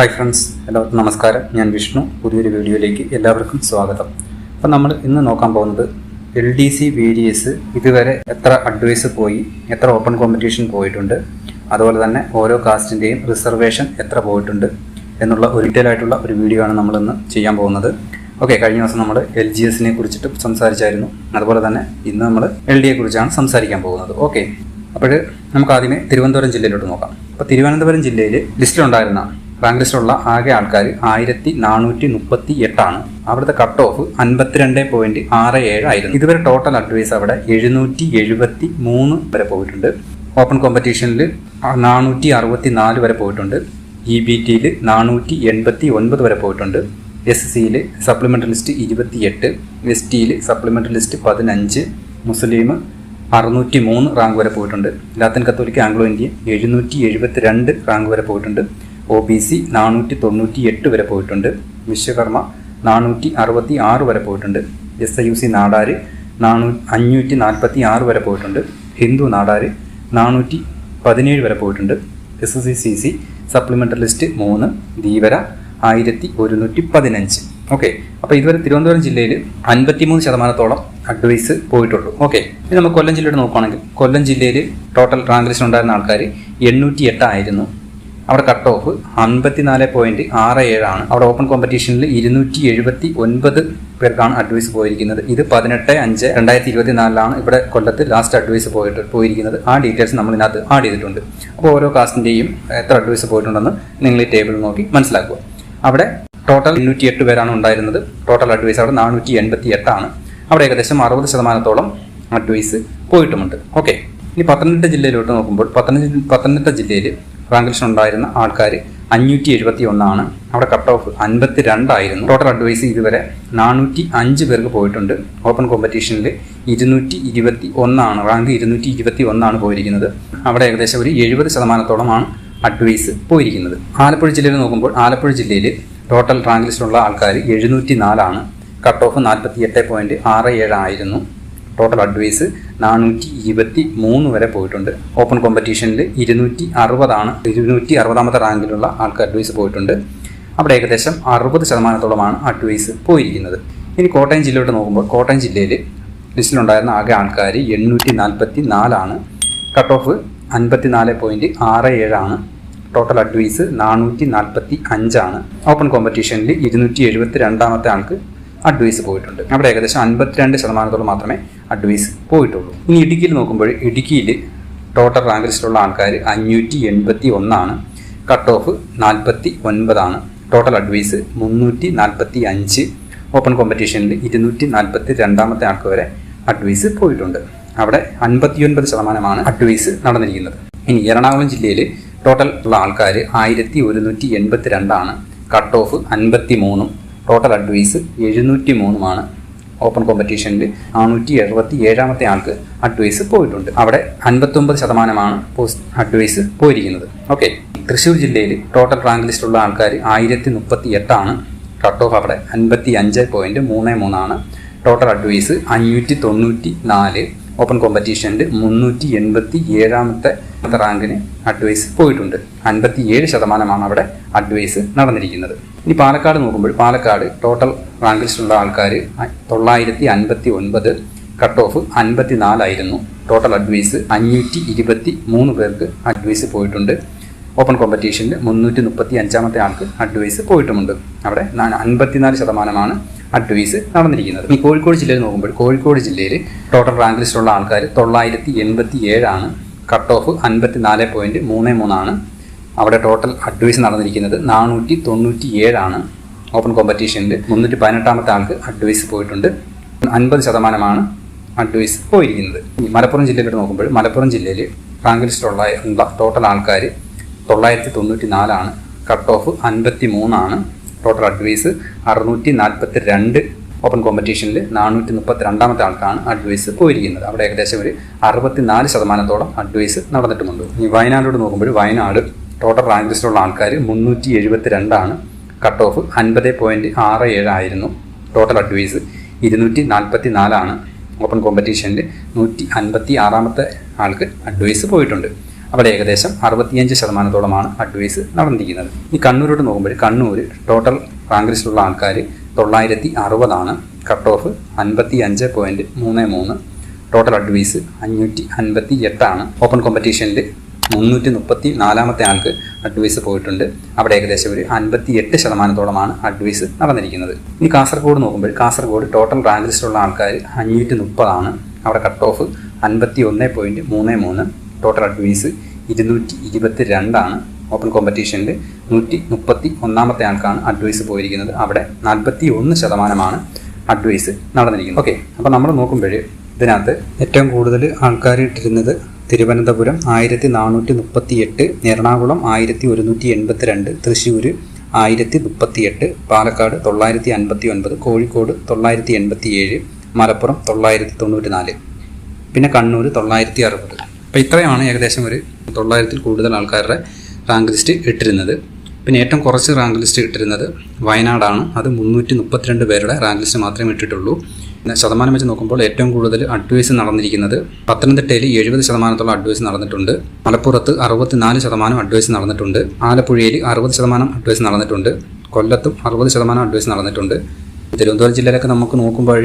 Hi friends എല്ലാവർക്കും നമസ്കാരം. ഞാൻ വിഷ്ണു. പുതിയൊരു വീഡിയോയിലേക്ക് എല്ലാവർക്കും സ്വാഗതം. അപ്പം നമ്മൾ ഇന്ന് നോക്കാൻ പോകുന്നത് L D C V D S ഇതുവരെ എത്ര അഡ്വൈസ് പോയി എത്ര ഓപ്പൺ കോമ്പറ്റീഷൻ പോയിട്ടുണ്ട് അതുപോലെ തന്നെ ഓരോ കാസ്റ്റിന്റെയും റിസർവേഷൻ എത്ര പോയിട്ടുണ്ട് എന്നുള്ള ഒരു ഡീറ്റെയിൽ ആയിട്ടുള്ള ഒരു വീഡിയോ ആണ് നമ്മളിന്ന് ചെയ്യാൻ പോകുന്നത്. ഓക്കെ കഴിഞ്ഞ ദിവസം നമ്മൾ എൽ ജി എസിനെ കുറിച്ചിട്ട് സംസാരിച്ചായിരുന്നു. അതുപോലെ തന്നെ ഇന്ന് നമ്മൾ എൽ ഡിയെ കുറിച്ചാണ് സംസാരിക്കാൻ പോകുന്നത്. ഓക്കെ അപ്പോൾ നമുക്ക് ആദ്യമേ തിരുവനന്തപുരം ജില്ലയിലോട്ട് നോക്കാം. അപ്പോൾ തിരുവനന്തപുരം ജില്ലയിൽ ലിസ്റ്റിലുണ്ടായിരുന്ന റാങ്ക് ആകെ ആൾക്കാർ ആയിരത്തി നാനൂറ്റി മുപ്പത്തി എട്ടാണ്. അവിടുത്തെ കട്ട് ഓഫ് അൻപത്തിരണ്ട് പോയിന്റ് ആറ് ഏഴ് ആയിരുന്നു. ഇതുവരെ ടോട്ടൽ അഡ്വൈസ് അവിടെ എഴുന്നൂറ്റി എഴുപത്തി മൂന്ന് വരെ പോയിട്ടുണ്ട്. ഓപ്പൺ കോമ്പറ്റീഷനിൽ നാനൂറ്റി അറുപത്തി നാല് വരെ പോയിട്ടുണ്ട്. ഇ ബി ടിയിൽ നാനൂറ്റി എൺപത്തി ഒൻപത് വരെ പോയിട്ടുണ്ട്. എസ് സിയിൽ സപ്ലിമെന്ററി ലിസ്റ്റ് ഇരുപത്തി എട്ട് എസ് ടിയിൽ സപ്ലിമെന്ററി ലിസ്റ്റ് പതിനഞ്ച്. മുസ്ലിം അറുന്നൂറ്റി മൂന്ന് റാങ്ക് വരെ പോയിട്ടുണ്ട്. ലാത്തൻ കത്തോലിക്ക് ആംഗ്ലോ ഇന്ത്യൻ എഴുന്നൂറ്റി എഴുപത്തി രണ്ട് റാങ്ക് വരെ പോയിട്ടുണ്ട്. ഒ ബി സി നാനൂറ്റി തൊണ്ണൂറ്റി എട്ട് വരെ പോയിട്ടുണ്ട്. വിശ്വകർമ്മ നാനൂറ്റി അറുപത്തി ആറ് വരെ പോയിട്ടുണ്ട്. S I U C Nadar നാനൂ അഞ്ഞൂറ്റി നാൽപ്പത്തി ആറ് വരെ പോയിട്ടുണ്ട്. ഹിന്ദു നാടാർ നാനൂറ്റി പതിനേഴ് വരെ പോയിട്ടുണ്ട്. S S C C supplementary list മൂന്ന് ധീവര ആയിരത്തി ഒരുന്നൂറ്റി പതിനഞ്ച് ഓക്കെ അപ്പോൾ ഇതുവരെ തിരുവനന്തപുരം ജില്ലയിൽ അൻപത്തിമൂന്ന് ശതമാനത്തോളം അഡ്വൈസ് പോയിട്ടുള്ളൂ. ഓക്കെ ഇനി നമുക്ക് കൊല്ലം ജില്ലയുടെ നോക്കുകയാണെങ്കിൽ കൊല്ലം ജില്ലയിൽ ടോട്ടൽ റാങ്ക് ലിസ്റ്റ് ഉണ്ടായിരുന്ന ആൾക്കാർ എണ്ണൂറ്റി എട്ടായിരുന്നു അവിടെ കട്ട് ഓഫ് അൻപത്തിനാല് പോയിന്റ് ആറ് ഏഴാണ്. അവിടെ ഓപ്പൺ കോമ്പറ്റീഷനിൽ ഇരുന്നൂറ്റി എഴുപത്തി ഒൻപത് പേർക്കാണ് അഡ്വൈസ് പോയിരിക്കുന്നത്. ഇത് പതിനെട്ട് അഞ്ച് രണ്ടായിരത്തി ഇരുപത്തി നാലിലാണ് ഇവിടെ കൊല്ലത്ത് ലാസ്റ്റ് അഡ്വൈസ് പോയിട്ട് പോയിരിക്കുന്നത്. ആ ഡീറ്റെയിൽസ് നമ്മൾ ഇതിനകത്ത് ആഡ് ചെയ്തിട്ടുണ്ട്. അപ്പോൾ ഓരോ കാസ്റ്റിന്റെയും എത്ര അഡ്വൈസ് പോയിട്ടുണ്ടെന്ന് നിങ്ങൾ ഈ ടേബിൾ നോക്കി മനസ്സിലാക്കുക. അവിടെ ടോട്ടൽ എണ്ണൂറ്റി എട്ട് പേരാണ് ഉണ്ടായിരുന്നത്. ടോട്ടൽ അഡ്വൈസ് അവിടെ നാനൂറ്റി എൺപത്തി എട്ടാണ് അവിടെ ഏകദേശം അറുപത് ശതമാനത്തോളം അഡ്വൈസ് പോയിട്ടുമുണ്ട്. ഓക്കെ ഇനി പത്തനംതിട്ട ജില്ലയിലോട്ട് നോക്കുമ്പോൾ പത്തനംതിട്ട പത്തനംതിട്ട ജില്ലയിൽ റാങ്ക് ഉണ്ടായിരുന്ന ആൾക്കാർ അഞ്ഞൂറ്റി എഴുപത്തി ഒന്നാണ് അവിടെ കട്ട് ഓഫ് അൻപത്തി രണ്ടായിരുന്നു ടോട്ടൽ അഡ്വൈസ് ഇതുവരെ നാനൂറ്റി അഞ്ച് പേർക്ക് പോയിട്ടുണ്ട്. ഓപ്പൺ കോമ്പറ്റീഷനിൽ ഇരുന്നൂറ്റി ഇരുപത്തി ഒന്നാണ് റാങ്ക് ഇരുന്നൂറ്റി ഇരുപത്തി ഒന്നാണ് പോയിരിക്കുന്നത്. അവിടെ ഏകദേശം ഒരു എഴുപത് ശതമാനത്തോളമാണ് അഡ്വൈസ് പോയിരിക്കുന്നത്. ആലപ്പുഴ ജില്ലയിൽ നോക്കുമ്പോൾ ആലപ്പുഴ ജില്ലയിൽ ടോട്ടൽ റാങ്ക് ലിസ്റ്റിലുള്ള ആൾക്കാർ എഴുന്നൂറ്റി നാലാണ് കട്ട് ഓഫ് നാൽപ്പത്തി എട്ട് പോയിന്റ് ആറ് ഏഴായിരുന്നു ടോട്ടൽ അഡ്വൈസ് നാനൂറ്റി ഇരുപത്തി മൂന്ന് വരെ പോയിട്ടുണ്ട്. ഓപ്പൺ കോമ്പറ്റീഷനിൽ ഇരുന്നൂറ്റി അറുപതാണ് ഇരുന്നൂറ്റി അറുപതാമത്തെ റാങ്കിലുള്ള ആൾക്ക് അഡ്വൈസ് പോയിട്ടുണ്ട്. അവിടെ ഏകദേശം അറുപത് ശതമാനത്തോളമാണ് അഡ്വൈസ് പോയിരിക്കുന്നത്. ഇനി കോട്ടയം ജില്ലയോട്ട് നോക്കുമ്പോൾ കോട്ടയം ജില്ലയിൽ ലിസ്റ്റിലുണ്ടായിരുന്ന ആകെ ആൾക്കാർ എണ്ണൂറ്റി നാൽപ്പത്തി നാലാണ് കട്ട് ഓഫ് അൻപത്തി നാല് പോയിന്റ് ആറ് ഏഴാണ്. ടോട്ടൽ അഡ്വൈസ് നാനൂറ്റി നാൽപ്പത്തി അഞ്ചാണ് ഓപ്പൺ കോമ്പറ്റീഷനിൽ ഇരുന്നൂറ്റി എഴുപത്തി രണ്ടാമത്തെ ആൾക്ക് അഡ്വൈസ് പോയിട്ടുണ്ട്. അവിടെ ഏകദേശം അൻപത്തിരണ്ട് ശതമാനത്തോളം മാത്രമേ അഡ്വൈസ് പോയിട്ടുള്ളൂ. ഇനി ഇടുക്കിയിൽ നോക്കുമ്പോൾ ഇടുക്കിയിൽ ടോട്ടൽ റാങ്ക് ലിസ്റ്റിലുള്ള ആൾക്കാർ അഞ്ഞൂറ്റി എൺപത്തി ഒന്നാണ് കട്ട് ഓഫ് നാൽപ്പത്തി ഒൻപതാണ് ടോട്ടൽ അഡ്വൈസ് മുന്നൂറ്റി നാൽപ്പത്തി അഞ്ച് ഓപ്പൺ കോമ്പറ്റീഷനിൽ ഇരുന്നൂറ്റി നാൽപ്പത്തി രണ്ടാമത്തെ ആൾക്ക് വരെ അഡ്വൈസ് പോയിട്ടുണ്ട്. അവിടെ അൻപത്തിയൊൻപത് ശതമാനമാണ് അഡ്വൈസ് നടന്നിരിക്കുന്നത്. ഇനി എറണാകുളം ജില്ലയിൽ ടോട്ടൽ ഉള്ള ആൾക്കാർ ആയിരത്തി ഒരുന്നൂറ്റി എൺപത്തി രണ്ടാണ് കട്ട് ഓഫ് അൻപത്തി മൂന്നും ടോട്ടൽ അഡ്വൈസ് എഴുന്നൂറ്റി മൂന്നുമാണ് ഓപ്പൺ കോമ്പറ്റീഷനിൽ നാനൂറ്റി എഴുപത്തി ഏഴാമത്തെ ആൾക്ക് അഡ്വൈസ് പോയിട്ടുണ്ട്. അവിടെ അൻപത്തൊമ്പത് ശതമാനമാണ് പോസ്റ്റ് അഡ്വൈസ് പോയിരിക്കുന്നത്. ഓക്കെ തൃശ്ശൂർ ജില്ലയിൽ ടോട്ടൽ റാങ്ക് ലിസ്റ്റുള്ള ആൾക്കാർ ആയിരത്തി മുപ്പത്തി എട്ടാണ് കട്ട് ഓഫ് അവിടെ അൻപത്തി അഞ്ച് പോയിന്റ് മൂന്ന് മൂന്നാണ്. ടോട്ടൽ അഡ്വൈസ് അഞ്ഞൂറ്റി തൊണ്ണൂറ്റി നാല് ഓപ്പൺ കോമ്പറ്റീഷനിൽ മുന്നൂറ്റി എൺപത്തി ഏഴാമത്തെ റാങ്കിന് അഡ്വൈസ് പോയിട്ടുണ്ട്. അൻപത്തി ഏഴ് ശതമാനമാണ് അവിടെ അഡ്വൈസ് നടന്നിരിക്കുന്നത്. ഇനി പാലക്കാട് നോക്കുമ്പോൾ പാലക്കാട് ടോട്ടൽ റാങ്ക് ലിസ്റ്റുള്ള ആൾക്കാർ തൊള്ളായിരത്തി അൻപത്തി ഒൻപത് കട്ട് ഓഫ് അൻപത്തി നാലായിരുന്നു ടോട്ടൽ അഡ്വൈസ് അഞ്ഞൂറ്റി ഇരുപത്തി മൂന്ന് പേർക്ക് അഡ്വൈസ് പോയിട്ടുണ്ട്. ഓപ്പൺ കോമ്പറ്റീഷനിൽ മുന്നൂറ്റി മുപ്പത്തി അഞ്ചാമത്തെ ആൾക്ക് അഡ്വൈസ് പോയിട്ടുമുണ്ട്. അവിടെ അൻപത്തിനാല് ശതമാനമാണ് അഡ്വൈസ് നടന്നിരിക്കുന്നത്. ഈ കോഴിക്കോട് ജില്ലയിൽ നോക്കുമ്പോൾ കോഴിക്കോട് ജില്ലയിൽ ടോട്ടൽ റാങ്ക് ലിസ്റ്റിലുള്ള ആൾക്കാർ തൊള്ളായിരത്തി എൺപത്തി ഏഴാണ് കട്ട് ഓഫ് അൻപത്തി നാല് പോയിന്റ് മൂന്ന് മൂന്നാണ്. അവിടെ ടോട്ടൽ അഡ്വൈസ് നടന്നിരിക്കുന്നത് നാനൂറ്റി തൊണ്ണൂറ്റി ഏഴാണ് ഓപ്പൺ കോമ്പറ്റീഷനിൽ മുന്നൂറ്റി പതിനെട്ടാമത്തെ ആൾക്ക് അഡ്വൈസ് പോയിട്ടുണ്ട്. അൻപത് ശതമാനമാണ് അഡ്വൈസ് പോയിരിക്കുന്നത്. മലപ്പുറം ജില്ലയിലോട്ട് നോക്കുമ്പോൾ മലപ്പുറം ജില്ലയിൽ റാങ്ക് ലിസ്റ്റിലുള്ള ടോട്ടൽ ആൾക്കാർ തൊള്ളായിരത്തി തൊണ്ണൂറ്റി നാലാണ് കട്ട് ഓഫ് അൻപത്തി മൂന്നാണ് ടോട്ടൽ അഡ്വൈസ് അറുന്നൂറ്റി നാൽപ്പത്തി രണ്ട് ഓപ്പൺ കോമ്പറ്റീഷനിൽ നാനൂറ്റി മുപ്പത്തി രണ്ടാമത്തെ ആൾക്കാണ് അഡ്വൈസ് പോയിരിക്കുന്നത്. അവിടെ ഏകദേശം ഒരു അറുപത്തിനാല് ശതമാനത്തോളം അഡ്വൈസ് നടന്നിട്ടുമുണ്ട്. ഇനി വയനാടോട് നോക്കുമ്പോൾ വയനാട് ടോട്ടൽ റാങ്ക് ലിസ്റ്റിലുള്ള ആൾക്കാർ മുന്നൂറ്റി എഴുപത്തി രണ്ടാണ് കട്ട് ഓഫ് അൻപത് പോയിന്റ് ആറ് ഏഴായിരുന്നു ടോട്ടൽ അഡ്വൈസ് ഇരുന്നൂറ്റി നാൽപ്പത്തി നാലാണ് ഓപ്പൺ കോമ്പറ്റീഷനിൽ നൂറ്റി അൻപത്തി ആറാമത്തെ ആൾക്ക് അഡ്വൈസ് പോയിട്ടുണ്ട്. അവിടെ ഏകദേശം അറുപത്തിയഞ്ച് ശതമാനത്തോളമാണ് അഡ്വൈസ് നടന്നിരിക്കുന്നത്. ഈ കണ്ണൂരോട്ട് നോക്കുമ്പോൾ കണ്ണൂർ ടോട്ടൽ റാങ്ക് ലിസ്റ്റിലുള്ള ആൾക്കാർ തൊള്ളായിരത്തി അറുപതാണ് കട്ട് ഓഫ് അൻപത്തി അഞ്ച് പോയിന്റ് മൂന്ന് മൂന്ന്. ടോട്ടൽ അഡ്വൈസ് അഞ്ഞൂറ്റി അൻപത്തി എട്ടാണ്. ഓപ്പൺ കോമ്പറ്റീഷനിൽ മുന്നൂറ്റി മുപ്പത്തി നാലാമത്തെ ആൾക്ക് അഡ്വൈസ് പോയിട്ടുണ്ട്. അവിടെ ഏകദേശം ഒരു അൻപത്തി എട്ട് ശതമാനത്തോളമാണ് അഡ്വൈസ് നടന്നിരിക്കുന്നത്. ഇനി കാസർഗോഡ് നോക്കുമ്പോൾ കാസർഗോഡ് ടോട്ടൽ റാങ്ക് ലിസ്റ്റിലുള്ള ആൾക്കാർ അഞ്ഞൂറ്റി മുപ്പതാണ്. അവിടെ കട്ട് ഓഫ് അൻപത്തി ഒന്ന് പോയിന്റ് മൂന്ന് മൂന്ന്. ടോട്ടൽ അഡ്വൈസ് ഇരുന്നൂറ്റി ഇരുപത്തി രണ്ടാണ് ഓപ്പൺ കോമ്പറ്റീഷനിൽ നൂറ്റി മുപ്പത്തി ഒന്നാമത്തെ ആൾക്കാണ് അഡ്വൈസ് പോയിരിക്കുന്നത്. അവിടെ നാൽപ്പത്തി ഒന്ന് ശതമാനമാണ് അഡ്വൈസ് നടന്നിരിക്കുന്നത്. ഓക്കെ അപ്പോൾ നമ്മൾ നോക്കുമ്പോൾ ഇതിനകത്ത് ഏറ്റവും കൂടുതൽ ആൾക്കാർ ഇട്ടിരുന്നത് തിരുവനന്തപുരം ആയിരത്തി നാനൂറ്റി മുപ്പത്തി എട്ട് എറണാകുളം ആയിരത്തി ഒരുന്നൂറ്റി എൺപത്തി രണ്ട് തൃശ്ശൂർ ആയിരത്തി മുപ്പത്തി എട്ട് പാലക്കാട് തൊള്ളായിരത്തി അൻപത്തി ഒൻപത് കോഴിക്കോട് തൊള്ളായിരത്തി എൺപത്തി ഏഴ് മലപ്പുറം തൊള്ളായിരത്തി തൊണ്ണൂറ്റി നാല് പിന്നെ കണ്ണൂർ തൊള്ളായിരത്തി അറുപത് അപ്പോൾ ഇത്രയാണ് ഏകദേശം ഒരു തൊള്ളായിരത്തിൽ കൂടുതൽ ആൾക്കാരുടെ റാങ്ക് ലിസ്റ്റ് ഇട്ടിരുന്നത്. പിന്നെ ഏറ്റവും കുറച്ച് റാങ്ക് ലിസ്റ്റ് ഇട്ടിരുന്നത് വയനാടാണ്. അത് മുന്നൂറ്റി മുപ്പത്തിരണ്ട് പേരുടെ റാങ്ക് ലിസ്റ്റ് മാത്രമേ ഇട്ടിട്ടുള്ളൂ. ശതമാനം വെച്ച് നോക്കുമ്പോൾ ഏറ്റവും കൂടുതൽ അഡ്വൈസ് നടന്നിരിക്കുന്നത് പത്തനംതിട്ടയിൽ എഴുപത് ശതമാനത്തോളം അഡ്വൈസ് നടന്നിട്ടുണ്ട്. മലപ്പുറത്ത് അറുപത്തിനാല് ശതമാനം അഡ്വൈസ് നടന്നിട്ടുണ്ട്. ആലപ്പുഴയിൽ അറുപത് ശതമാനം അഡ്വൈസ് നടന്നിട്ടുണ്ട്. കൊല്ലത്തും അറുപത് ശതമാനം അഡ്വൈസ് നടന്നിട്ടുണ്ട്. തിരുവനന്തപുരം ജില്ലയിലൊക്കെ നമുക്ക് നോക്കുമ്പോൾ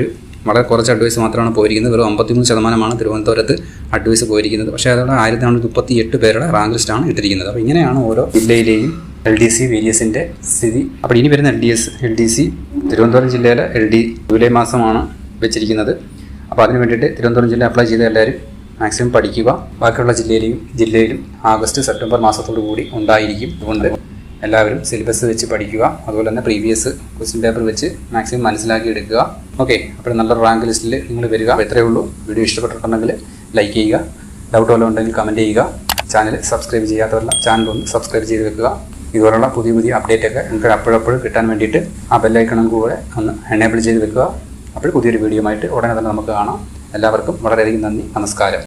വളരെ കുറച്ച് അഡ്വൈസ് മാത്രമാണ് പോയിരിക്കുന്നത്. വെറും അമ്പത്തിമൂന്ന് ശതമാനമാണ് തിരുവനന്തപുരത്ത് അഡ്വൈസ് പോയിരിക്കുന്നത്. പക്ഷേ അതോടെ ആയിരത്തി നാനൂറ്റി മുപ്പത്തി എട്ട് പേരുടെ റാങ്ക് ലിസ്റ്റാണ് ഇട്ടിരിക്കുന്നത്. അപ്പോൾ ഇങ്ങനെയാണ് ഓരോ ജില്ലയിലെയും എൽ ഡി സി വേരിയസിന്റെ സ്ഥിതി. അപ്പോൾ ഇനി വരുന്ന L D S L D C Thiruvananthapuram ജില്ലയിലെ എൽ ഡി ജൂലൈ മാസമാണ് വെച്ചിരിക്കുന്നത്. അപ്പോൾ അതിന് വേണ്ടിയിട്ട് തിരുവനന്തപുരം ജില്ല അപ്ലൈ ചെയ്ത എല്ലാവരും മാക്സിമം പഠിക്കുക. ബാക്കിയുള്ള ജില്ലയിലെയും ജില്ലയിലും ആഗസ്റ്റ് സെപ്റ്റംബർ മാസത്തോടു കൂടി ഉണ്ടായിരിക്കും. അതുകൊണ്ട് എല്ലാവരും സിലബസ് വെച്ച് പഠിക്കുക. അതുപോലെ തന്നെ പ്രീവിയസ് ക്വസ്റ്റ്യൻ പേപ്പർ വെച്ച് മാക്സിമം മനസ്സിലാക്കി എടുക്കുക. ഓക്കെ അപ്പോൾ നല്ല റാങ്ക് ലിസ്റ്റിൽ നിങ്ങൾ വരിക. എത്രയേ ഉള്ളൂ. വീഡിയോ ഇഷ്ടപ്പെട്ടിട്ടുണ്ടെങ്കിൽ ലൈക്ക് ചെയ്യുക. ഡൗട്ട് വല്ലതും ഉണ്ടെങ്കിൽ കമന്റ് ചെയ്യുക. ചാനൽ സബ്സ്ക്രൈബ് ചെയ്യാത്തവരെല്ലാം ചാനൽ ഒന്ന് സബ്സ്ക്രൈബ് ചെയ്ത് വെക്കുക. ഇതുപോലുള്ള പുതിയ പുതിയ അപ്ഡേറ്റ് ഒക്കെ നിങ്ങൾക്ക് അപ്പോഴപ്പോഴും കിട്ടാൻ വേണ്ടിയിട്ട് ആ ബെല്ലൈക്കണം കൂടെ ഒന്ന് എനേബിൾ ചെയ്ത് വെക്കുക. അപ്പോൾ പുതിയൊരു വീഡിയോ ആയിട്ട് ഉടനെ തന്നെ നമുക്ക് കാണാം. എല്ലാവർക്കും വളരെയധികം നന്ദി. നമസ്കാരം.